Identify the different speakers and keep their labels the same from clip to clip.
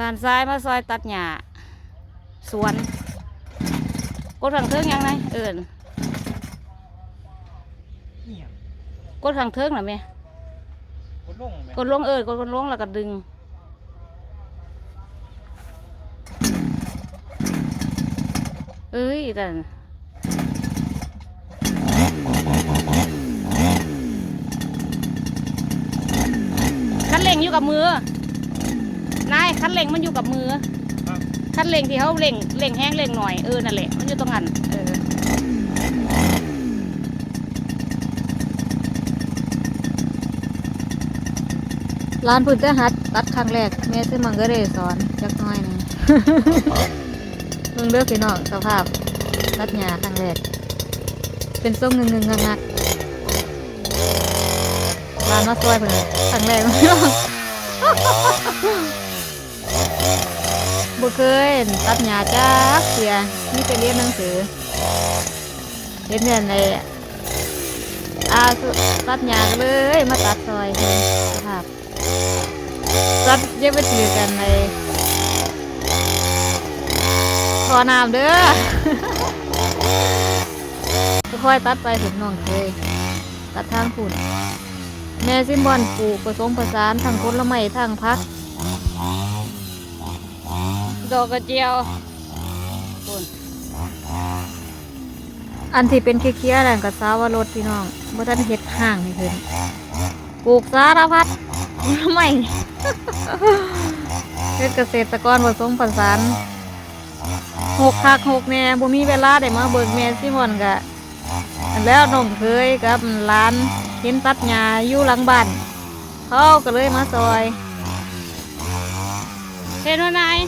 Speaker 1: ลานซ้ายมาซอยตัดหญ้าสวนกดขังเทิงยังไงเอิญ
Speaker 2: เนี่ย
Speaker 1: กดขังเทิงน่ะแม่
Speaker 2: กดลงไหม
Speaker 1: กดลงเอิญกดกดลงแล้วก็ดึงเอ้ยแต่คันเร่ง อยู่กับมือนายคันเร่งมันอยู่กับมือ
Speaker 2: คั
Speaker 1: นเร่งที่เขาเร่งเร่งแห้งเร่งหน่อยเออนั่นแหละมันอยู่ตรงนั้นเออร้านพุทธหัดตัดครั้งแรกแม่ซื้อมังก็ได้สอนจักหน้อยหนึงเพิ่งเลือกพี่น้องสภาพตัดหญ้าครั้งแรกเป็นส้มเงึงๆงักร้านมาซอยเพิ่นน่ะครั้งแรกพี่น้อง บ่เคยตัดหญ้าจ้าเสียมีแต่เรียนหนังสือเรียนเรียนในอาตัดหญ้าเลย มาตัดซอยเพิ่นสภาพตัดเย็บไปถือกันในขอน้ำเด้อค่อยตัดไปถึงน้องเคยตัดทางฝุ่น แม่ซิมบอนปลูกผสมผสานทั้งผลไม้ทั้งพัก ดอกกระเจียวปุ่นอันที่เป็นเคี้ยวๆนั่นก็สาวรสพี่น้องบ่ทันเฮ็ดห้างนี่เพิ่นปลูกสารพัดไม่เฮ็ดเกษตรกรผสมผสานหกคักหกแหน่บ่มีเวลาได้มาเบิกแม่ซิมอนก็อันแล้วน้องเคยกับหลาน เห็นตัดหญ้าอยู่หลังบ้านเขาก็เลยมาซอยเห็นว่านาย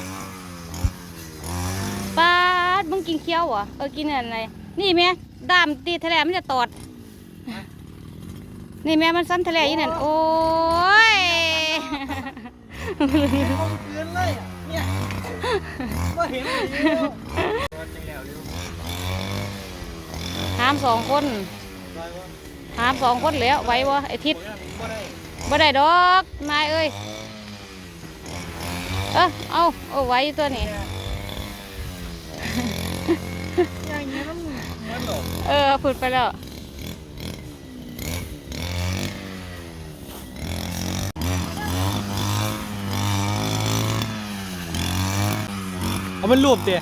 Speaker 1: ป้าดมึงกินเคี้ยวเหรอเออกินอะไรนี่แม่ดามตีทะเลมันจะตอด นี่แม่มันสั้นทะเลอีนั่นโอ้ย
Speaker 2: เอาคืนเลยอะเนี่ยว่าเห็นเลยอยู่ว่าจริงแล้วอยู่
Speaker 1: หามสองคน
Speaker 2: ได้ว่า
Speaker 1: หามสองคนแล้วไว้วะไอทิศ
Speaker 2: บ่ได้
Speaker 1: ดอกนายเอ้ยเออเอาเอาไว้ตัวนี้
Speaker 2: อย่างเงี้ยมันเหมืออ
Speaker 1: เออพูดไปแล้ว
Speaker 2: เอามันรูปเดีย